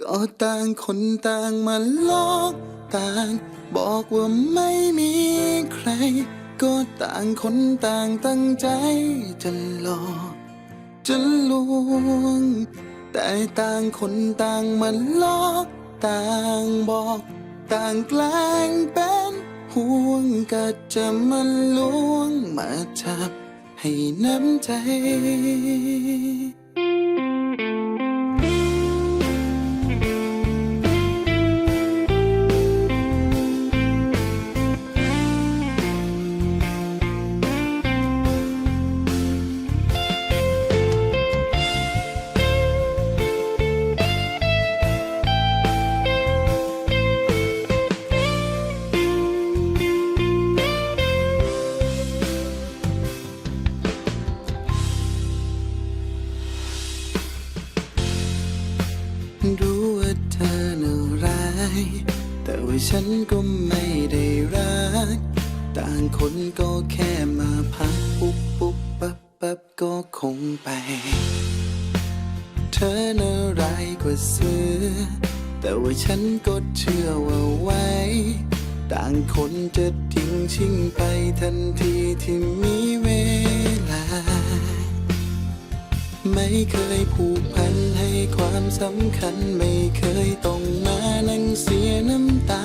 ก็ต่างคนต่างมาหลอกต่าง บอกว่าไม่มีใคร ก็ต่างคนต่างตั้งใจจะหลอกจะลวง แต่ต่างคนต่างมาหลอกต่างบอก ต่างแกล้งเป็นห่วงก็จะมาลวงมาจับให้น้ำใจางคนก็แค่มาพักปุ๊บปุ๊บปั๊บปั๊บก็คงไป เธอน่าร้ายกว่าเสือแต่ว่าฉันก็เชื่อว่าไว้ ต่างคนจะทิ้งชิงไปทันทีที่มีเวลา ไม่เคยผูกพันให้ความสำคัญ ไม่เคยต้องมานั่งเสียน้ำตา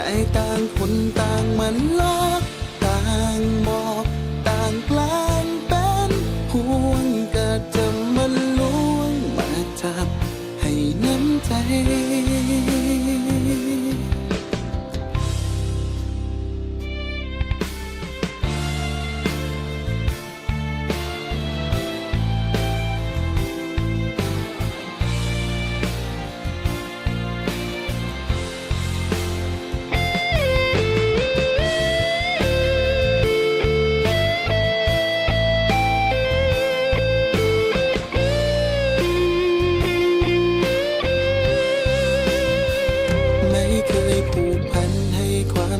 แต่ต่างคนต่างมันลอกต่างบอกต่างแกลางเป็นห่วงก็จะมาลวงมาจับให้น้ำใจ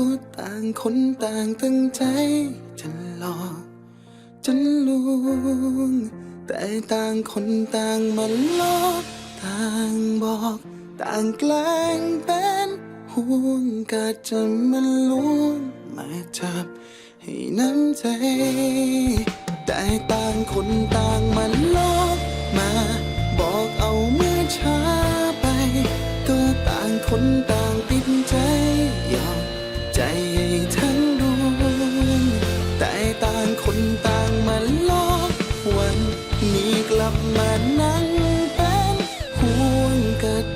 ก็ต่างคนต่างตั้งใจ จะหลอกจะลวง แต่ต่างคนต่างมันลอกต่างบอก ต่างแกล้งเป็นห่วงก็จะมาลวงมาจับให้น้ำใจ แต่ต่างคนต่างมันลอก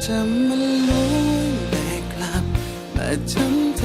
จะมาลวนแต่กลับมาจำใจ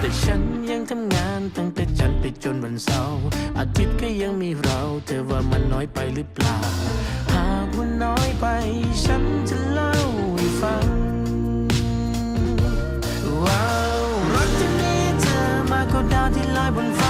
แต่ฉันยังทำงานตั้งแต่จันทร์ไปจนวันเสาร์อาทิตย์ก็ยังมีเรา เธอว่ามันน้อยไปหรือเปล่า หากว่าน้อยไป ฉันจะเล่าให้ฟัง ว้าวรักที่มีเธอมากกว่าดาวที่ลอยบนฟ้า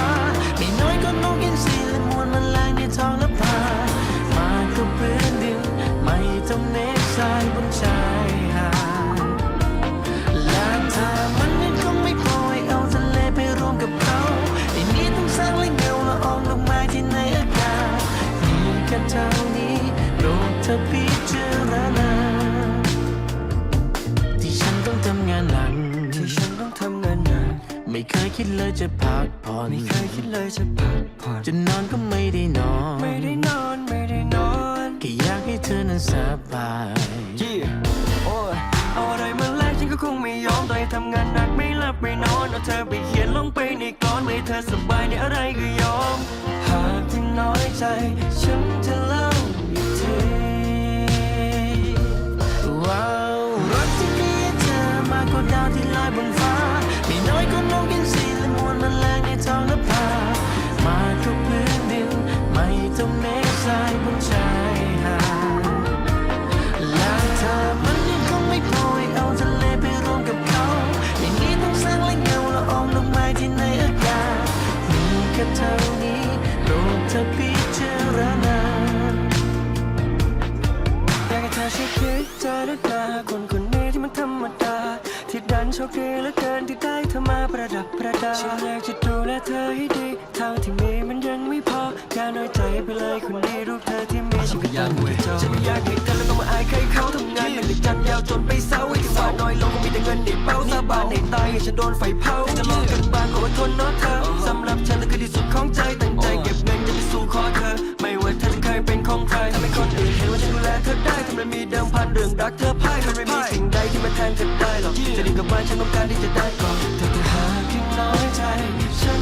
เท่านี้โปรดเธอพิจารณาที่ฉันต้องทำงานหนักที่ฉันต้องทำงานหนักไม่เคยคิดเลยจะพักผ่อนไม่เคยคิดเลยจะพักผ่อนจะนอนก็ไม่ได้นอน ไม่ได้นอนไม่ได้นอนแค่อยากให้เธอนั้นสบายยี่โอ้ยเอาอะไรมาแลกฉันก็คงไม่ยอมต่อให้ทำงานหนักไม่หลับไม่นอนเอาเธอไปเขียนลงไปในกลอนไม่ให้เธอสบายในอะไรก็ยอมหากที่ น้อยใจ ฉันจะเล่าอีกทีว้าวรักที่มีเธอมากกว่าดาวที่ลอยบนฟ้าไม่น้อยก็นกอินทรีและมวลแมลงในท้องนภามากกพื้นดินไม่ต้องเมฆทรายบนชายหาดและเธอมันยังคงไม่พอให้เอาทะเลไปรวมกับเขา อย่างนี้ต้องสร้างและเงาละอองลงมาที่ในอากาศมีแค่เท่า ดเจอด้วยตาคนคนนี้ที่มันธรรมดา ที่ดันโชคดีเหลือเกินที่ได้เธอมาประดับประดาฉันอยากจะดูแลเธอให้ดีเท่าที่มีมันยังไม่พออย่าน้อยใจไปเลยคนนี้รูปเธอที่มีฉันก็ยังไม่จบฉันอยากให้เธอแล้วต้องมาอายใครเขาทำงานหนักในจันทร์ยาวจนไปเศร้าไอ้ที่ว่าน้อยลงก็มีแต่เงินในเป้าสาบานในตายให้ฉันโดนไฟเผาจะลองกันบ้างก็อดทนเนาะเธอสำหรับฉันเธอคือที่สุดของใจตั้ เดิมพันเรื่องรักเธอพ่ายทำไมมีสิ่งใดที่มาแทนเธอได้หรอกจะดีกับมันฉันต้องการที่จะได้ก่อนแต่ถ้าหากที่น้อยใจฉัน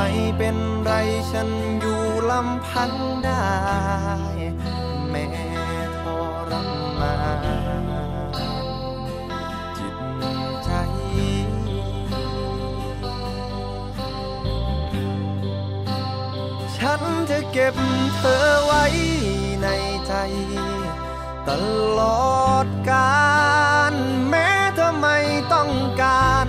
ไม่เป็นไรฉันอยู่ลำพังได้ แม้ทรมานจิตใจ ฉันจะเก็บเธอไว้ในใจ ตลอดกาลแม้เธอไม่ต้องการ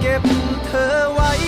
เก็บเธอไว้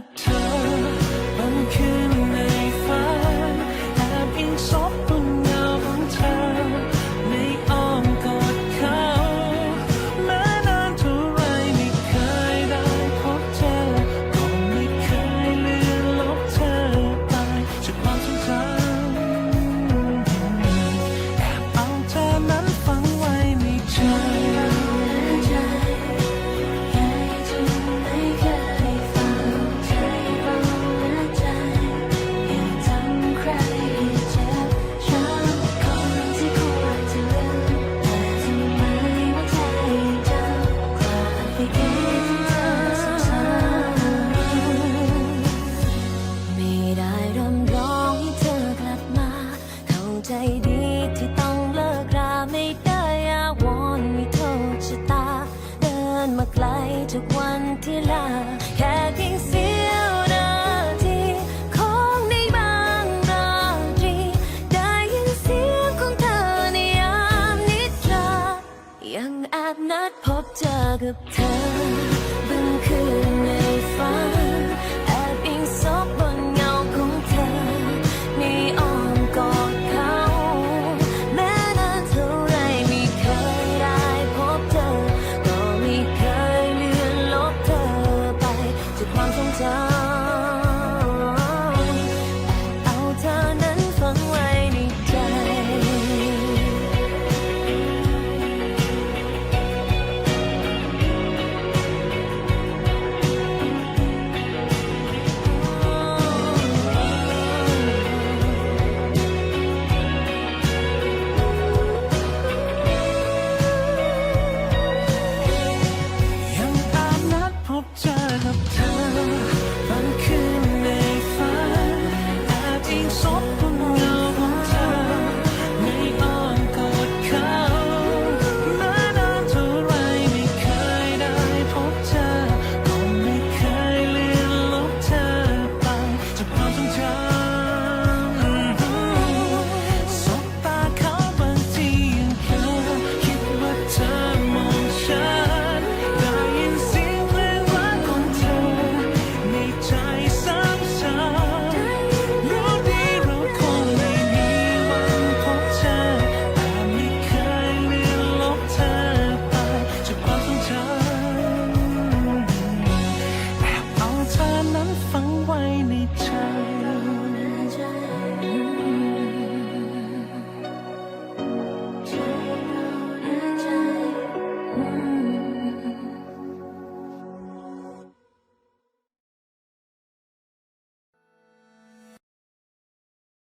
บ